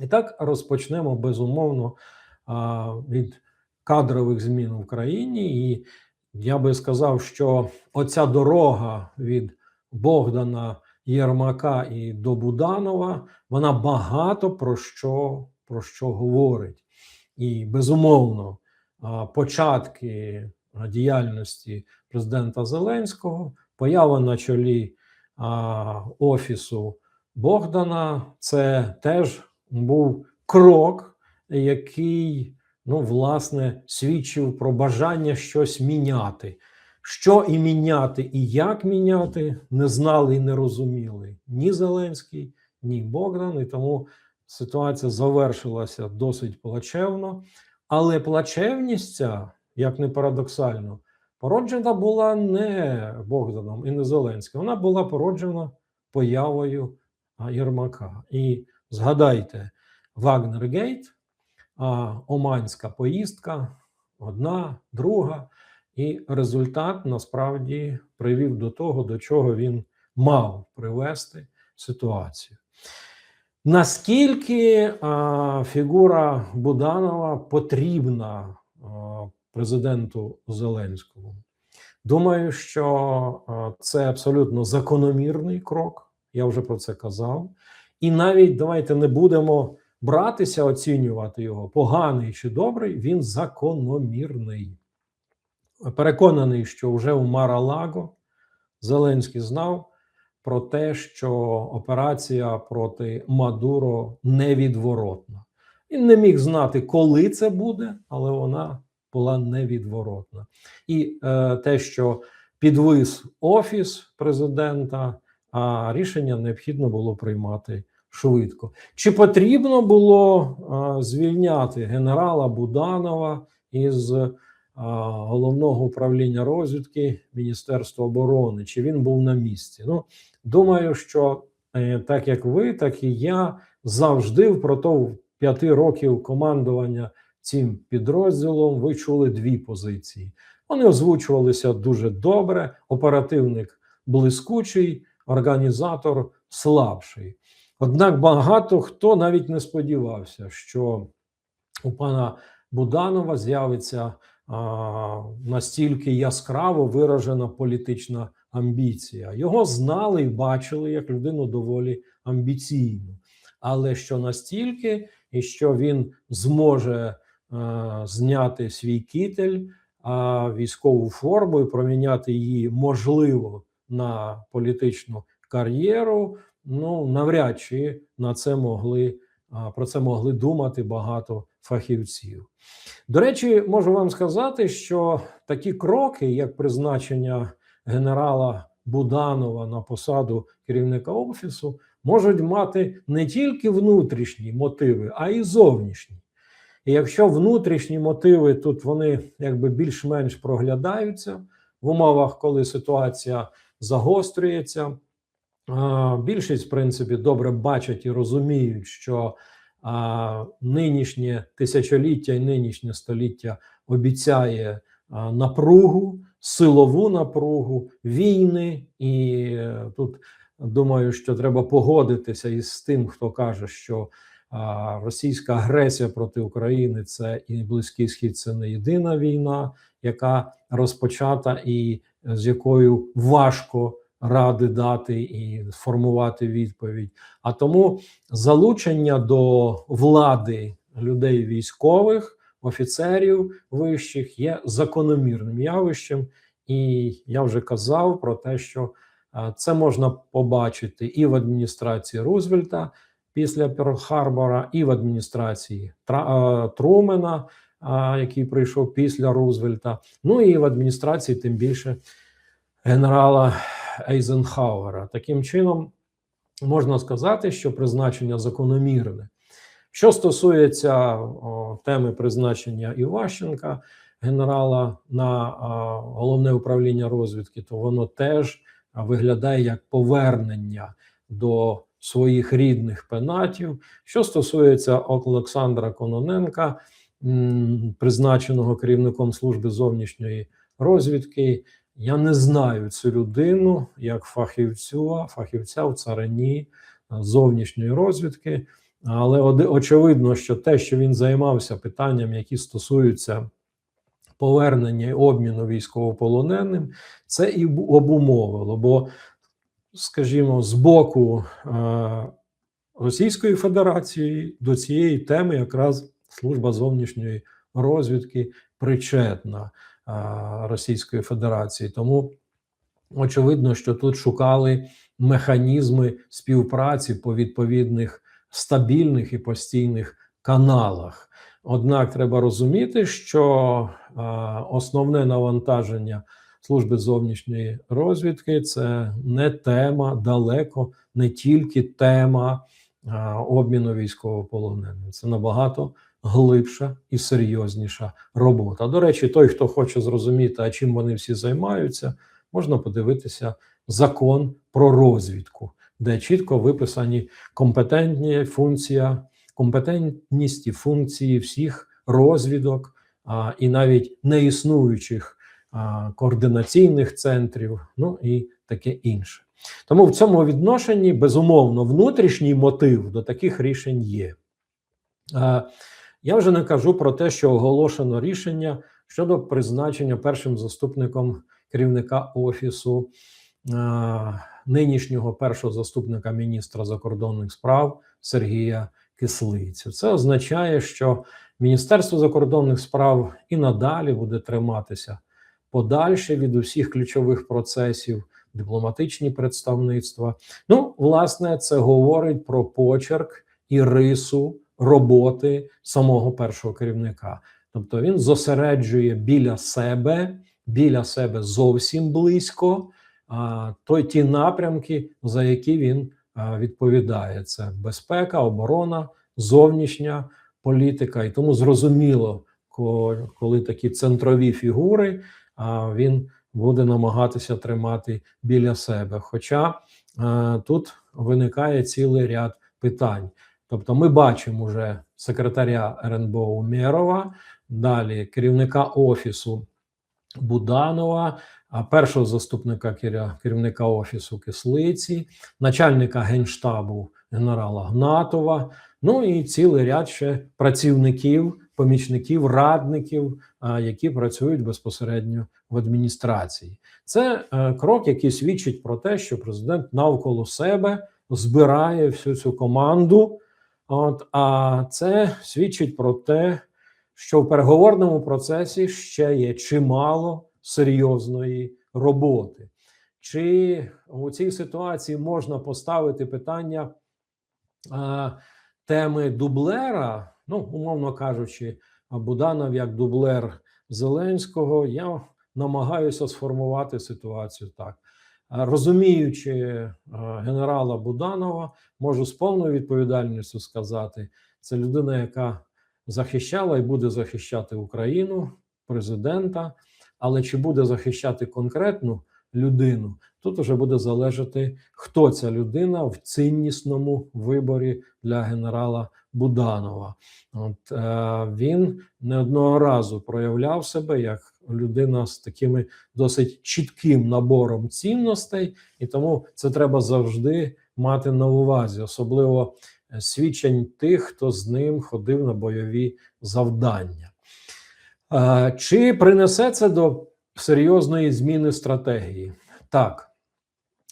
І так розпочнемо безумовно від кадрових змін в країні. І я би сказав, що оця дорога від Богдана Єрмака і до Буданова вона багато про що, про що говорить. І безумовно, початки діяльності президента Зеленського, поява на чолі офісу Богдана, це теж був крок, який ну, власне свідчив про бажання щось міняти. Що і міняти, і як міняти, не знали і не розуміли ні Зеленський, ні Богдан. І тому ситуація завершилася досить плачевно. Але плачевність ця, як не парадоксально, породжена була не Богданом і не Зеленським. Вона була породжена появою Єрмака. І згадайте, Вагнергейт, Оманська поїздка, одна, друга. І результат насправді привів до того, до чого він мав привести ситуацію. Наскільки а, фігура Буданова потрібна а, президенту Зеленському? Думаю, що а, це абсолютно закономірний крок. Я вже про це казав. І навіть давайте не будемо братися, оцінювати його поганий чи добрий, він закономірний. Переконаний, що вже у Мара-Лаго Зеленський знав про те, що операція проти Мадуро невідворотна. Він не міг знати, коли це буде, але вона була невідворотна. І е, те, що підвис офіс президента, а рішення необхідно було приймати швидко. Чи потрібно було звільняти генерала Буданова із головного управління розвідки Міністерства оборони? Чи він був на місці? Ну, думаю, що е, так як ви, так і я завжди впродовж п'яти років командування цим підрозділом ви чули дві позиції. Вони озвучувалися дуже добре. Оперативник блискучий, організатор слабший. Однак багато хто навіть не сподівався, що у пана Буданова з'явиться настільки яскраво виражена політична амбіція. Його знали і бачили як людину доволі амбіційну, але що настільки, і що він зможе зняти свій китель, а військову форму і проміняти її можливо на політичну кар'єру ну навряд чи на це могли про це могли думати багато фахівців. До речі, можу вам сказати, що такі кроки, як призначення генерала Буданова на посаду керівника офісу, можуть мати не тільки внутрішні мотиви, а й зовнішні. І якщо внутрішні мотиви тут вони якби більш-менш проглядаються в умовах, коли ситуація загострюється, більшість, в принципі, добре бачать і розуміють, що нинішнє тисячоліття і нинішнє століття обіцяє напругу, силову напругу, війни, і е, тут думаю, що треба погодитися із тим, хто каже, що російська агресія проти України це і близький схід це не єдина війна, яка розпочата і з якою важко ради дати і формувати відповідь. А тому залучення до влади людей військових, офіцерів вищих є закономірним явищем, і я вже казав про те, що це можна побачити і в адміністрації Рузвельта після Перл-Харбора, і в адміністрації Трумена, який прийшов після Рузвельта, ну і в адміністрації, тим більше генерала Ейзенхауера. Таким чином, можна сказати, що призначення закономірне. Що стосується о, теми призначення Іващенка, генерала на о, головне управління розвідки, то воно теж виглядає як повернення до своїх рідних пенатів. Що стосується Олександра Кононенка, м, призначеного керівником служби зовнішньої розвідки, я не знаю цю людину як фахівцю, фахівця в царині зовнішньої розвідки. Але очевидно, що те, що він займався питанням, які стосуються повернення і обміну військовополоненим, це і обумовило. Бо, скажімо, з боку е, Російської Федерації до цієї теми якраз служба зовнішньої розвідки причетна Російської Федерації. Тому очевидно, що тут шукали механізми співпраці по відповідних стабільних і постійних каналах. Однак треба розуміти, що основне навантаження служби зовнішньої розвідки це не тема далеко, не тільки тема обміну військовополоненими. Це набагато глибша і серйозніша робота. До речі, той, хто хоче зрозуміти, а чим вони всі займаються, можна подивитися закон про розвідку, де чітко виписані компетентні функція, компетентність і функції всіх розвідок а, і навіть неіснуючих а, координаційних центрів, ну і таке інше. Тому в цьому відношенні безумовно внутрішній мотив до таких рішень є. Я вже не кажу про те, що оголошено рішення щодо призначення першим заступником керівника офісу а, нинішнього першого заступника міністра закордонних справ Сергія Кислицю. Це означає, що Міністерство закордонних справ і надалі буде триматися подальше від усіх ключових процесів, дипломатичні представництва. Ну, власне, це говорить про почерк і рису роботи самого першого керівника. Тобто він зосереджує біля себе, біля себе зовсім близько а, той ті напрямки, за які він а, відповідає: це безпека, оборона, зовнішня політика. І тому зрозуміло, коли такі центрові фігури, а, він буде намагатися тримати біля себе. Хоча а, тут виникає цілий ряд питань. Тобто, ми бачимо вже секретаря РНБО Умєрова, далі керівника офісу Буданова, першого заступника керівника офісу Кислиці, начальника генштабу генерала Гнатова. Ну і цілий ряд ще працівників, помічників, радників, які працюють безпосередньо в адміністрації. Це е, крок, який свідчить про те, що президент навколо себе збирає всю цю команду. От, а це свідчить про те, що в переговорному процесі ще є чимало серйозної роботи. Чи у цій ситуації можна поставити питання а, теми дублера? Ну, умовно кажучи, Буданов як дублер Зеленського, я намагаюся сформувати ситуацію так. Розуміючи е, генерала Буданова, можу з повною відповідальністю сказати, це людина, яка захищала і буде захищати Україну, президента. Але чи буде захищати конкретну людину, тут уже буде залежати, хто ця людина в ціннісному виборі для генерала Буданова. От е, він не одного разу проявляв себе як людина з такими досить чітким набором цінностей, і тому це треба завжди мати на увазі, особливо е, свідчень тих, хто з ним ходив на бойові завдання. Чи принесе це до серйозної зміни стратегії? Так,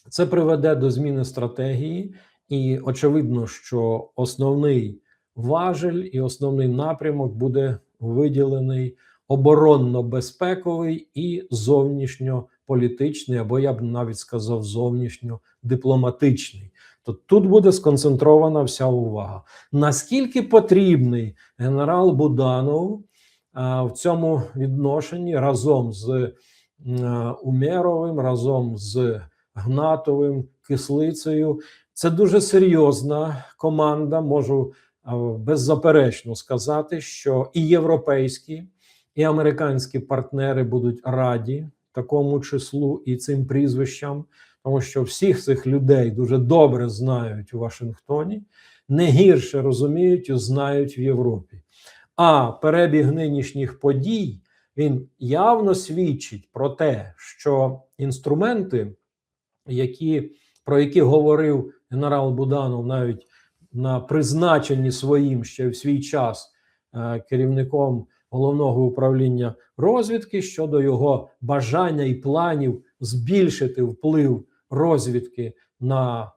це приведе до зміни стратегії, і очевидно, що основний важель і основний напрямок буде виділений оборонно-безпековий і зовнішньополітичний, або я б навіть сказав, зовнішньодипломатичний. То тут буде сконцентрована вся увага. Наскільки потрібний генерал Буданов а, в цьому відношенні разом з м, Умєровим, разом з Гнатовим, Кислицею. Це дуже серйозна команда. Можу а, беззаперечно сказати, що і європейські, і американські партнери будуть раді такому числу і цим прізвищам, тому що всіх цих людей дуже добре знають у Вашингтоні, не гірше розуміють і знають в Європі. А перебіг нинішніх подій він явно свідчить про те, що інструменти, які, про які говорив генерал Буданов навіть на призначенні своїм ще в свій час е, керівником головного управління розвідки щодо його бажання і планів збільшити вплив розвідки на е,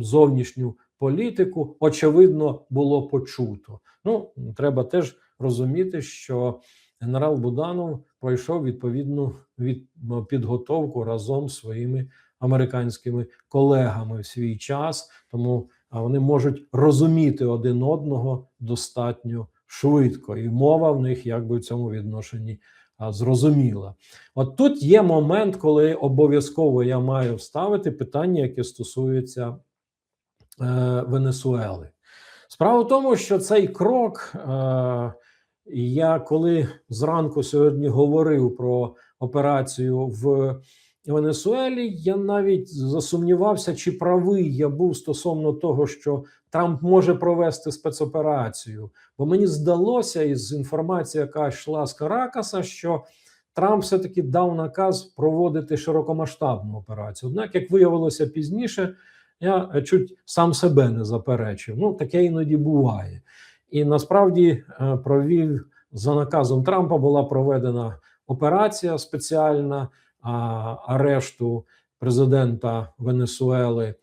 зовнішню політику, очевидно, було почуто. Ну, треба теж розуміти, що генерал Буданов пройшов відповідну від підготовку разом з своїми американськими колегами в свій час, тому вони можуть розуміти один одного достатньо швидко, і мова в них якби в цьому відношенні зрозуміла. От тут є момент, коли обов'язково я маю вставити питання, яке стосується е, Венесуели. Справа в тому, що цей крок, е, я коли зранку сьогодні говорив про операцію в Венесуелі, я навіть засумнівався, чи правий я був стосовно того, що Трамп може провести спецоперацію. Бо мені здалося із інформації, яка йшла з Каракаса, що Трамп все-таки дав наказ проводити широкомасштабну операцію. Однак, як виявилося пізніше, я чуть сам себе не заперечив. Ну, таке іноді буває. І насправді е, провів за наказом Трампа була проведена операція спеціальна арешту президента Венесуели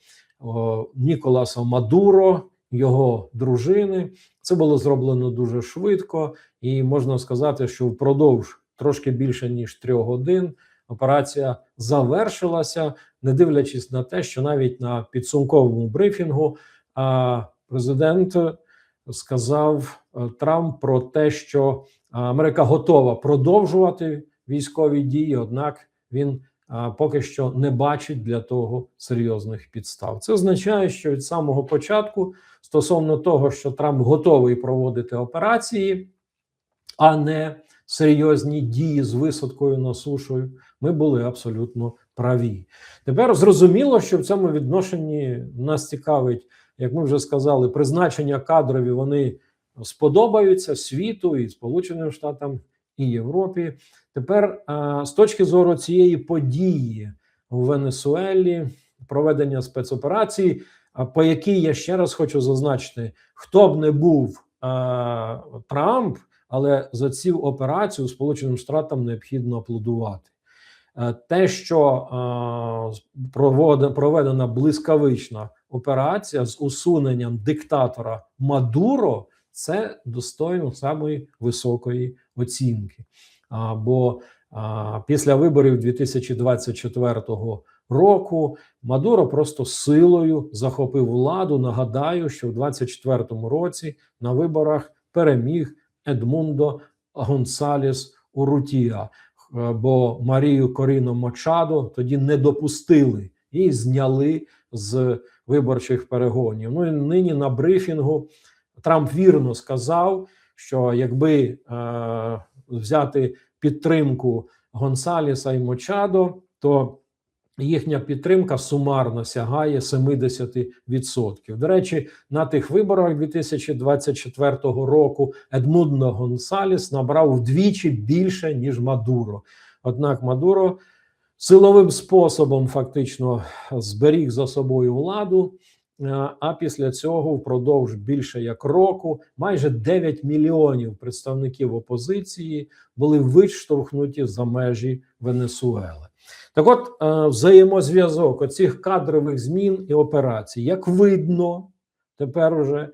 Ніколаса Мадуро, його дружини. Це було зроблено дуже швидко, і можна сказати, що впродовж трошки більше ніж трьох годин операція завершилася, не дивлячись на те, що навіть на підсумковому брифінгу президент сказав е, Трамп про те, що Америка готова продовжувати військові дії однак він а, поки що не бачить для того серйозних підстав. Це означає, що від самого початку, стосовно того, що Трамп готовий проводити операції, а не серйозні дії з висадкою на сушою, ми були абсолютно праві. Тепер зрозуміло, що в цьому відношенні нас цікавить, як ми вже сказали, призначення кадрові вони сподобаються світу і Сполученим Штатам і Європі. Тепер з точки зору цієї події в Венесуелі, проведення спецоперації, по якій я ще раз хочу зазначити, хто б не був Трамп, але за цю операцію Сполученим Штатам необхідно аплодувати. Те, що проведена блискавична операція з усуненням диктатора Мадуро, це достойно самої високої оцінки. А, бо а, після виборів 2024 року Мадуро просто силою захопив владу. Нагадаю, що в 2024 році на виборах переміг Едмундо Гонсаліс Урутія. Бо Марію Коріно Мочадо тоді не допустили і зняли з виборчих перегонів. Ну і нині на брифінгу Трамп вірно сказав, що якби е, взяти підтримку Гонсаліса і Мочадо, то їхня підтримка сумарно сягає 70%. До речі, на тих виборах 2024 року Едмундо Гонсаліс набрав вдвічі більше ніж Мадуро. Однак Мадуро силовим способом фактично зберіг за собою владу. Е, а після цього впродовж більше як року майже 9 мільйонів представників опозиції були виштовхнуті за межі Венесуели. Так, от е, взаємозв'язок оцих кадрових змін і операцій, як видно, тепер уже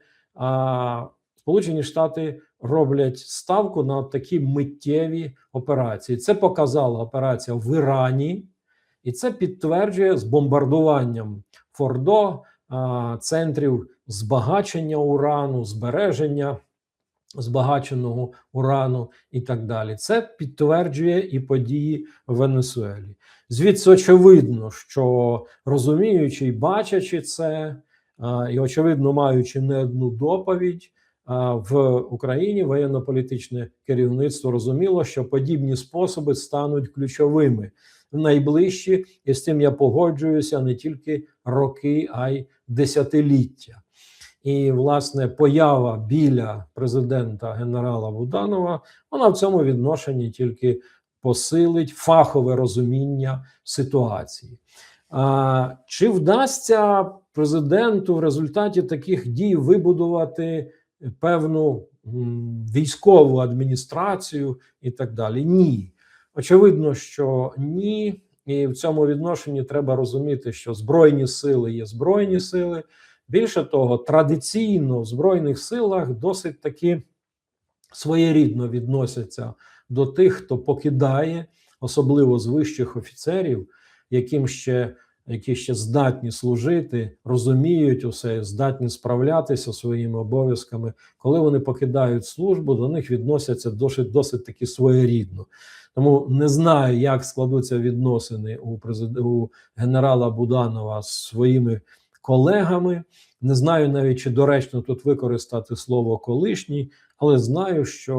Сполучені Штати роблять ставку на такі миттєві операції. Це показала операція в Ірані, і це підтверджує з бомбардуванням Фордо центрів збагачення урану, збереження збагаченого урану і так далі. Це підтверджує і події в Венесуелі. Звідси очевидно, що розуміючи і бачачи це, і очевидно маючи не одну доповідь. В Україні воєнно-політичне керівництво розуміло, що подібні способи стануть ключовими в найближчі, і з цим я погоджуюся не тільки роки, а й десятиліття. І, власне, поява біля президента генерала Буданова вона в цьому відношенні тільки посилить фахове розуміння ситуації. А, Чи вдасться президенту в результаті таких дій вибудувати певну м, військову адміністрацію і так далі. Ні. Очевидно, що ні. І в цьому відношенні треба розуміти, що збройні сили є збройні сили. Більше того, традиційно в збройних силах досить таки своєрідно відносяться до тих, хто покидає, особливо з вищих офіцерів, яким ще які ще здатні служити, розуміють усе, здатні справлятися своїми обов'язками. Коли вони покидають службу, до них відносяться досить досить таки своєрідно. Тому не знаю, як складуться відносини у президента у генерала Буданова з своїми колегами. Не знаю навіть, чи доречно тут використати слово колишній, але знаю, що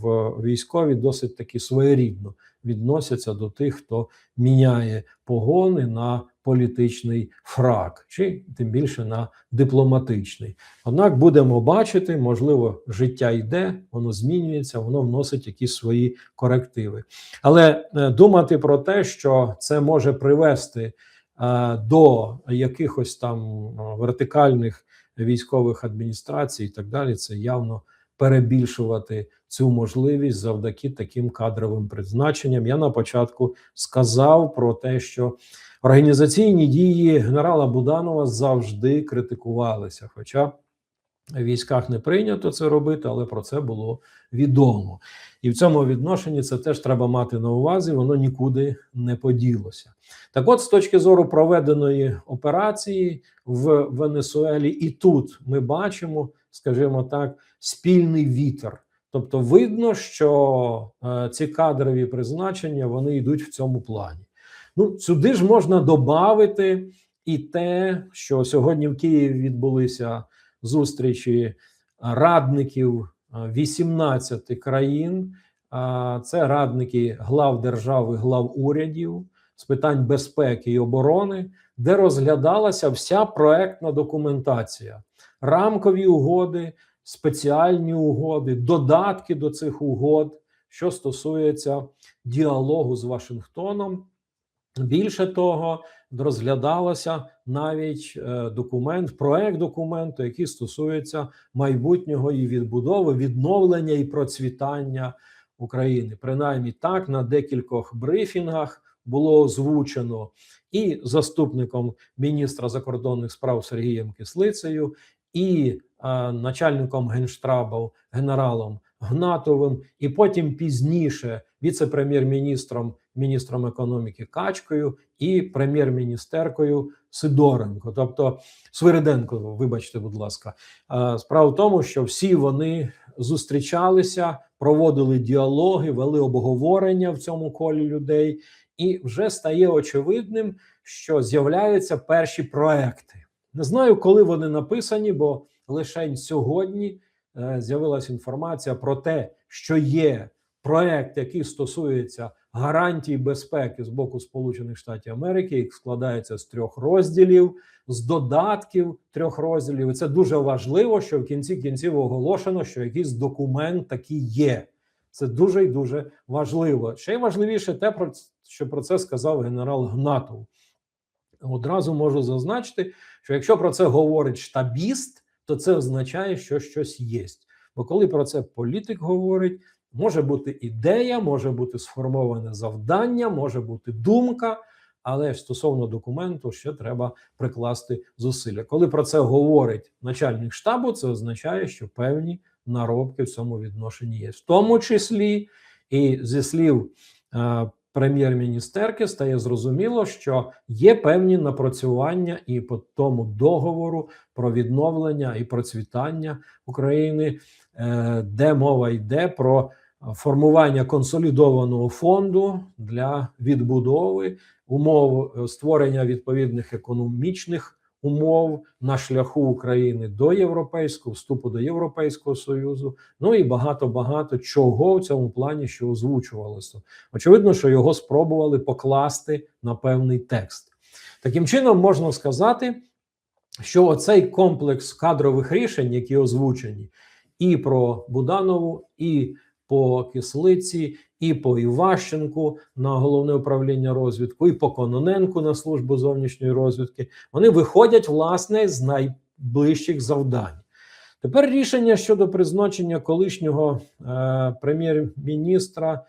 в військові досить таки своєрідно відносяться до тих, хто міняє погони на політичний фрак, чи тим більше на дипломатичний. Однак будемо бачити, можливо, життя йде, воно змінюється, воно вносить якісь свої корективи. Але е, думати про те, що це може привести е, до якихось там е, вертикальних військових адміністрацій і так далі, це явно перебільшувати цю можливість завдяки таким кадровим призначенням. Я на початку сказав про те, що організаційні дії генерала Буданова завжди критикувалися. Хоча в військах не прийнято це робити, але про це було відомо. І в цьому відношенні це теж треба мати на увазі, воно нікуди не поділося. Так, от, з точки зору проведеної операції в Венесуелі, і тут ми бачимо, скажімо так, спільний вітер. Тобто, видно, що е, ці кадрові призначення вони йдуть в цьому плані. Ну, сюди ж можна додати і те, що сьогодні в Києві відбулися зустрічі радників 18 країн. Це радники глав держави, глав урядів з питань безпеки і оборони, де розглядалася вся проектна документація, рамкові угоди, спеціальні угоди, додатки до цих угод, що стосується діалогу з Вашингтоном. Більше того, розглядалося навіть е, документ, проект документу, який стосується майбутнього і відбудови, відновлення і процвітання України. Принаймні так на декількох брифінгах було озвучено і заступником міністра закордонних справ Сергієм Кислицею, і е, начальником генштабу генералом Гнатовим, і потім пізніше віце-прем'єр-міністром, міністром економіки Качкою і прем'єр-міністеркою Сидоренко, тобто Свириденко, вибачте, будь ласка, справа в тому, що всі вони зустрічалися, проводили діалоги, вели обговорення в цьому колі людей, і вже стає очевидним, що з'являються перші проекти. Не знаю, коли вони написані, бо лише сьогодні е, з'явилася інформація про те, що є проект, який стосується гарантій безпеки з боку Сполучених Штатів Америки, який складається з трьох розділів, з додатків трьох розділів. І це дуже важливо, що в кінці кінців оголошено, що якийсь документ такий є. Це дуже і дуже важливо. Ще й важливіше, те про що про це сказав генерал Гнатов. Одразу можу зазначити, що якщо про це говорить штабіст, то це означає, що щось є. Бо коли про це політик говорить, може бути ідея, може бути сформоване завдання, може бути думка, але стосовно документу ще треба прикласти зусилля. Коли про це говорить начальник штабу, це означає, що певні наробки в цьому відношенні є, в тому числі і зі слів. Прем'єр-міністерки стає зрозуміло, що є певні напрацювання і по тому договору про відновлення і процвітання України, е, де мова йде про формування консолідованого фонду для відбудови умов е, створення відповідних економічних умов на шляху України до європейського вступу до Європейського союзу. Ну і багато багато чого в цьому плані, що озвучувалося. Очевидно, що його спробували покласти на певний текст. Таким чином можна сказати, що оцей комплекс кадрових рішень, які озвучені, і про Буданову, і по кислиці, і по Іващенку на головне управління розвідку, і по Кононенку на службу зовнішньої розвідки. Вони виходять власне з найближчих завдань. Тепер рішення щодо призначення колишнього е, прем'єр-міністра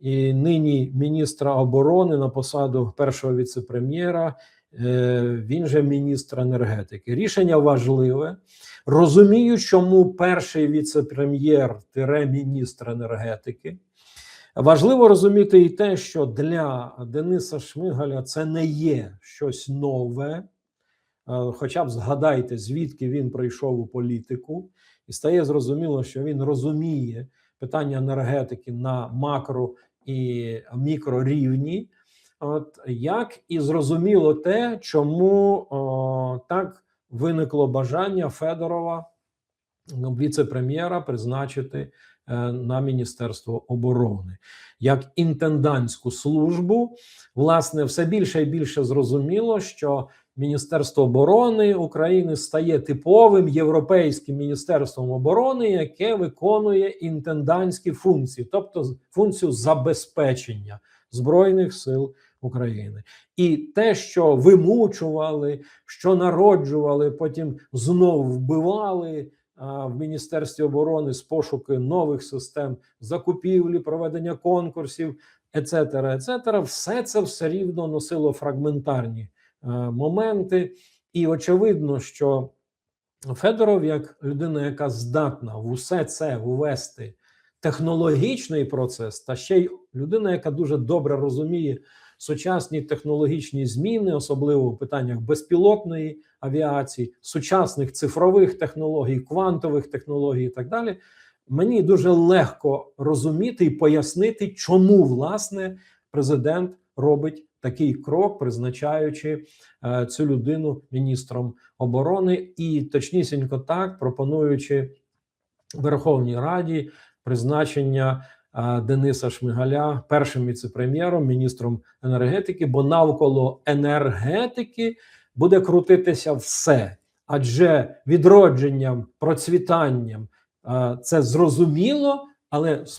і нині міністра оборони на посаду першого віце-прем'єра. Е, він же міністр енергетики. Рішення важливе. Розумію, чому перший віце-прем'єр міністр енергетики. Важливо розуміти і те, що для Дениса Шмигаля це не є щось нове. Е, Хоча б згадайте, звідки він прийшов у політику, і стає зрозуміло, що він розуміє питання енергетики на макро і мікрорівні. От як і зрозуміло те, чому о, так виникло бажання Федорова, ну, віце-прем'єра, призначити е, на Міністерство оборони як інтендантську службу. Власне, все більше і більше зрозуміло, що Міністерство оборони України стає типовим європейським міністерством оборони, яке виконує інтендантські функції, тобто функцію забезпечення збройних сил України, і те, що вимучували, що народжували, потім знов вбивали в міністерстві оборони з пошуки нових систем закупівлі, проведення конкурсів, ецетера, ецетера, все це все рівно носило фрагментарні а, моменти, і очевидно, що Федоров, як людина, яка здатна в усе це ввести технологічний процес, та ще й людина, яка дуже добре розуміє сучасні технологічні зміни, особливо в питаннях безпілотної авіації, сучасних цифрових технологій, квантових технологій і так далі. Мені дуже легко розуміти і пояснити, чому власне президент робить такий крок, призначаючи е, цю людину міністром оборони, і точнісінько так пропонуючи Верховній Раді призначення Дениса Шмигаля першим віце-прем'єром, міністром енергетики, бо навколо енергетики буде крутитися все. Адже відродженням, процвітанням е, це зрозуміло, але з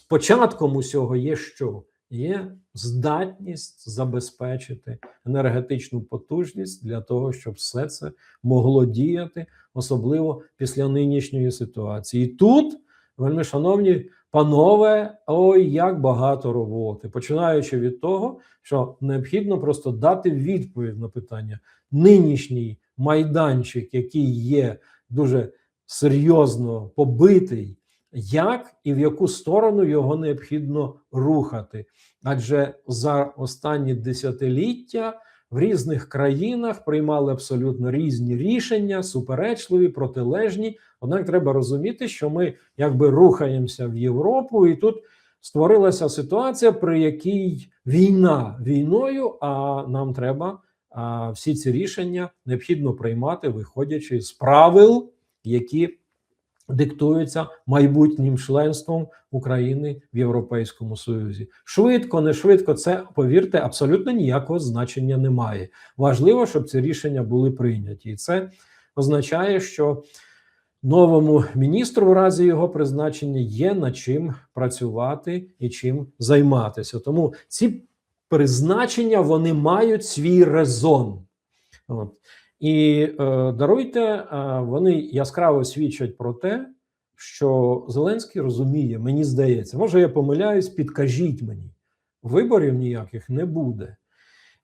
усього є що? Є здатність забезпечити енергетичну потужність для того, щоб все це могло діяти, особливо після нинішньої ситуації. І тут, вельми шановні панове, ой, як багато роботи, починаючи від того, що необхідно просто дати відповідь на питання нинішній майданчик, який є дуже серйозно побитий. Як і в яку сторону його необхідно рухати? Адже за останні десятиліття в різних країнах приймали абсолютно різні рішення, суперечливі, протилежні. Однак треба розуміти, що ми якби рухаємося в Європу, і тут створилася ситуація, при якій війна війною, а нам треба а, всі ці рішення необхідно приймати, виходячи з правил, які диктуються майбутнім членством України в Європейському Союзі. Швидко, не швидко, це повірте, абсолютно ніякого значення немає. Важливо, щоб ці рішення були прийняті, і це означає, що новому міністру, в разі його призначення, є над чим працювати і чим займатися. Тому ці призначення вони мають свій резон. От. І е, даруйте, е, вони яскраво свідчать про те, що Зеленський розуміє, мені здається, може я помиляюсь, підкажіть мені, виборів ніяких не буде.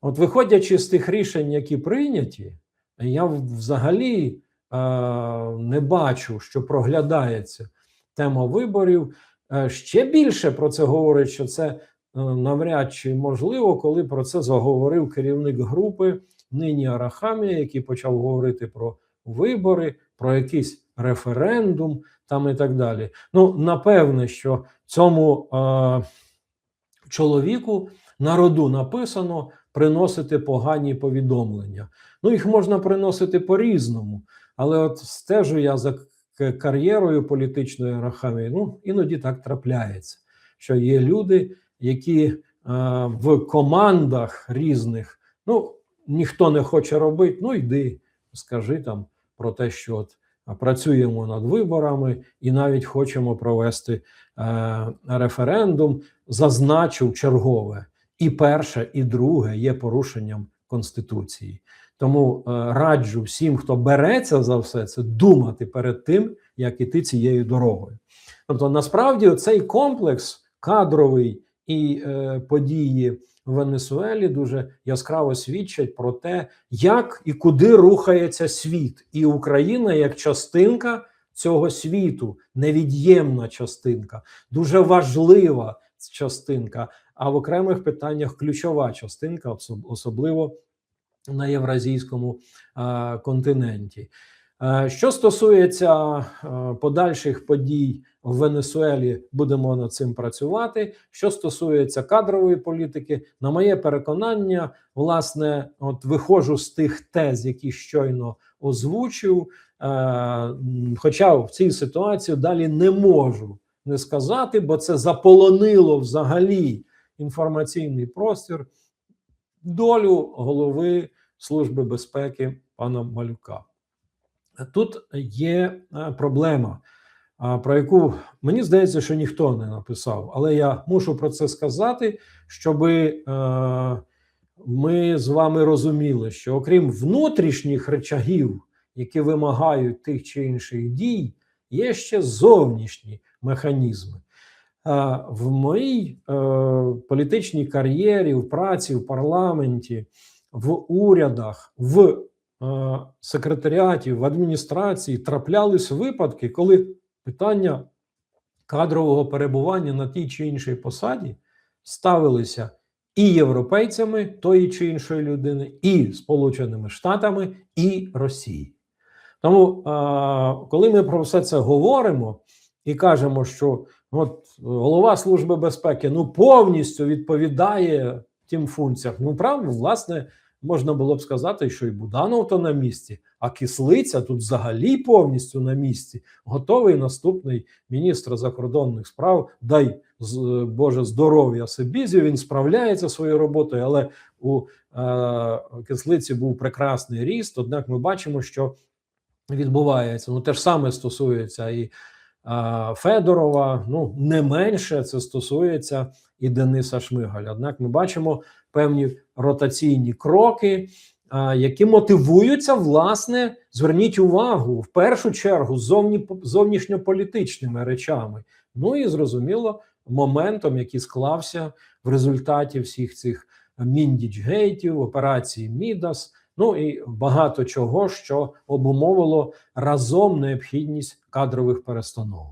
От, виходячи з тих рішень, які прийняті, я взагалі е, не бачу, що проглядається тема виборів. Е, ще більше про це говорить, що це навряд чи можливо, коли про це заговорив керівник групи нині Арахамія, який почав говорити про вибори, про якийсь референдум там і так далі. Ну, напевне, що цьому е, чоловіку народу написано приносити погані повідомлення. Ну, їх можна приносити по-різному, але от стежу я за кар'єрою політичної Арахамії, ну іноді так трапляється, що є люди, які в командах різних, ну ніхто не хоче робити, ну йди, скажи там про те, що от працюємо над виборами і навіть хочемо провести е, референдум. Зазначив чергове. І перше, і друге є порушенням конституції. Тому е, раджу всім, хто береться за все це, думати перед тим, як іти цією дорогою. Тобто, насправді, цей комплекс кадровий і е, події в Венесуелі дуже яскраво свідчать про те, як і куди рухається світ, і Україна як частинка цього світу, невід'ємна частинка, дуже важлива частинка. А в окремих питаннях ключова частинка, особливо на євразійському континенті. Е, Що стосується е, подальших подій в Венесуелі, будемо над цим працювати. Що стосується кадрової політики, на моє переконання, власне, от виходжу з тих тез, які щойно озвучив. Е, Хоча в цій ситуації далі не можу не сказати, бо це заполонило взагалі інформаційний простір долю голови Служби безпеки пана Малюка. Тут є е, проблема, про яку мені здається, що ніхто не написав, але я мушу про це сказати, щоб ми з вами розуміли, що окрім внутрішніх речагів, які вимагають тих чи інших дій, є ще зовнішні механізми. Е, В моїй е, політичній кар'єрі, в праці в парламенті, в урядах, в е, секретаріаті, в адміністрації траплялись випадки, коли питання кадрового перебування на тій чи іншій посаді ставилися і європейцями тої чи іншої людини, і Сполученими Штатами, і Росією. Тому, е, коли ми про все це говоримо і кажемо, що от голова Служби безпеки ну повністю відповідає тим функціям, ну правда, власне, можна було б сказати, що і Буданов то на місці, а кислиця тут взагалі повністю на місці. Готовий наступний міністр закордонних справ. Дай Боже здоров'я Сибізі. Він справляється своєю роботою, але у е, кислиці був прекрасний ріст. Однак ми бачимо, що відбувається. Ну, те ж саме стосується і а, Федорова. Ну не менше це стосується і Дениса Шмигаля. Однак ми бачимо певні ротаційні кроки, які мотивуються, власне, зверніть увагу в першу чергу зовні, зовнішньополітичними речами. Ну і зрозуміло, моментом, який склався в результаті всіх цих міндічгейтів, операції Мідас. Ну і багато чого, що обумовило разом необхідність кадрових перестановок.